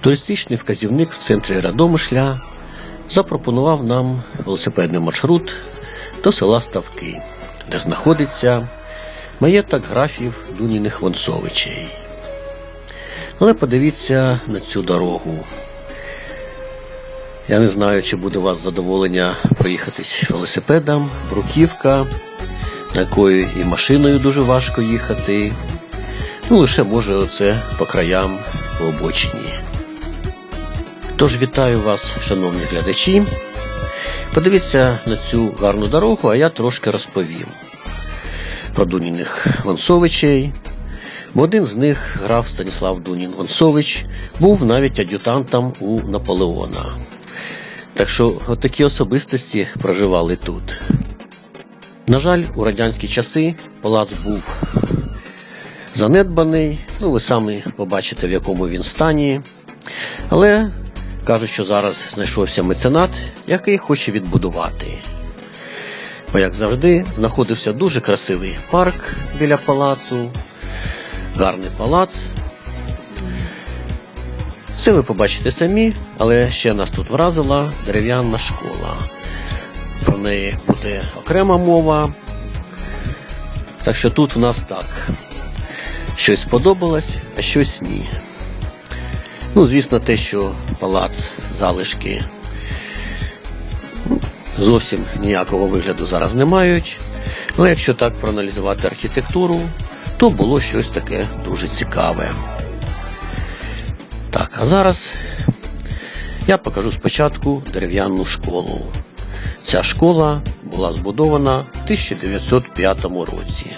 Туристичний вказівник в центрі Радомишля запропонував нам велосипедний маршрут до села Ставки, де знаходиться маєток графів Дуніних Вонсовичей. Але подивіться на цю дорогу. Я не знаю, чи буде у вас задоволення проїхатись велосипедом, бруківка, якою і машиною дуже важко їхати. Ну, лише може оце по краям по обочині. Тож вітаю вас, шановні глядачі. Подивіться на цю гарну дорогу, а я трошки розповім про Дуніних Вонсовичей. Бо один з них, граф Станіслав Дунін Вонсович, був навіть ад'ютантом у Наполеона. Так що такі особистості проживали тут. На жаль, у радянські часи палац був занедбаний. Ну, ви самі побачите, в якому він стані. Але кажуть, що зараз знайшовся меценат, який хоче відбудувати. Бо, як завжди, знаходився дуже красивий парк біля палацу, гарний палац. Це ви побачите самі, але ще нас тут вразила дерев'яна школа. Про неї буде окрема мова. Так що тут в нас так. Щось сподобалось, а щось ні. Ну, звісно, те, що палац залишки зовсім ніякого вигляду зараз не мають. Але якщо так проаналізувати архітектуру, то було щось таке дуже цікаве. Так, а зараз я покажу спочатку дерев'яну школу. Ця школа була збудована в 1905 році.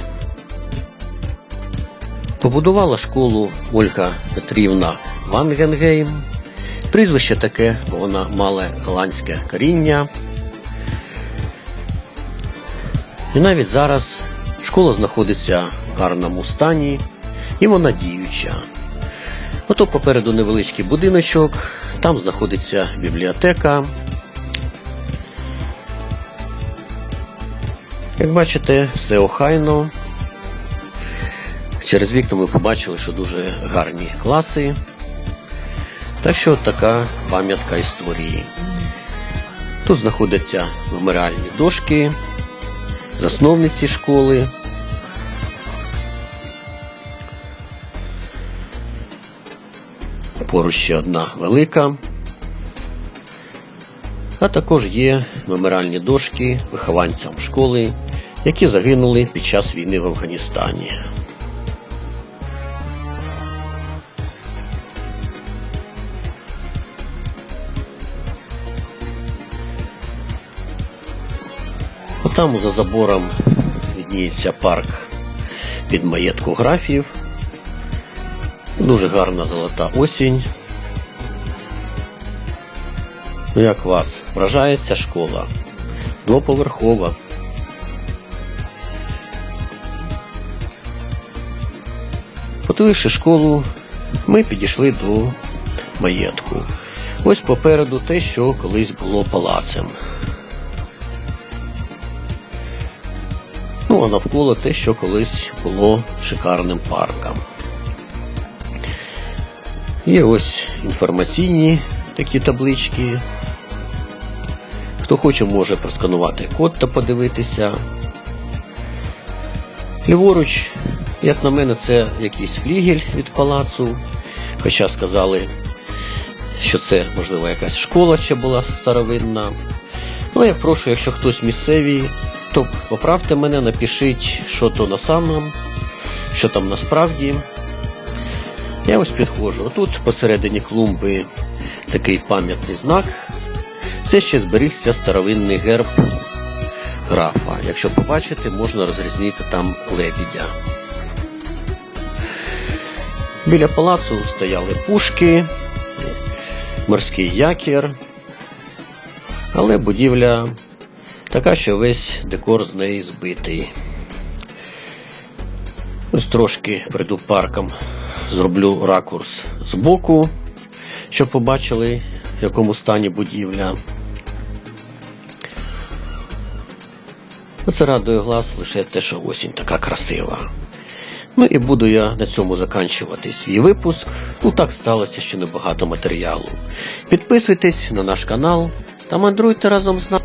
Побудувала школу Ольга Петрівна Вангенгейм. Прізвище таке, бо вона мала голландське коріння. І навіть зараз школа знаходиться в гарному стані і вона діюча. Ото попереду невеличкий будиночок, там знаходиться бібліотека. Як бачите, все охайно. Через вікна ми побачили, що дуже гарні класи. Так що така пам'ятка історії. Тут знаходяться меморіальні дошки, засновниці школи. Поруч ще одна велика. А також є меморіальні дошки вихованцям школи, які загинули під час війни в Афганістані. Отам за забором відніється парк під маєтку графів. Дуже гарна золота осінь. Ну, як вас вражає ця школа? Двоповерхова. Подививши школу, ми підійшли до маєтку. Ось попереду те, що колись було палацем. Ну, а навколо те, що колись було шикарним парком. Є ось інформаційні такі таблички. Хто хоче, може просканувати код та подивитися. Ліворуч, як на мене, це якийсь флігель від палацу. Хоча сказали, що це, можливо, якась школа ще була старовинна. Але я прошу, якщо хтось місцевий, то поправте мене, напишіть, що то на самом, що там насправді. Я ось підходжу. Тут посередині клумби такий пам'ятний знак. Це ще зберігся старовинний герб графа. Якщо побачите, можна розрізнити там лебідя. Біля палацу стояли пушки, морський якір, але будівля така, що весь декор з неї збитий. Ось трошки прийду парком, зроблю ракурс з боку, щоб побачили, в якому стані будівля. Це радує глаз лише те, що осінь така красива. Ну і буду я на цьому заканчувати свій випуск. Ну так сталося, що небагато матеріалу. Підписуйтесь на наш канал та мандруйте разом з нами.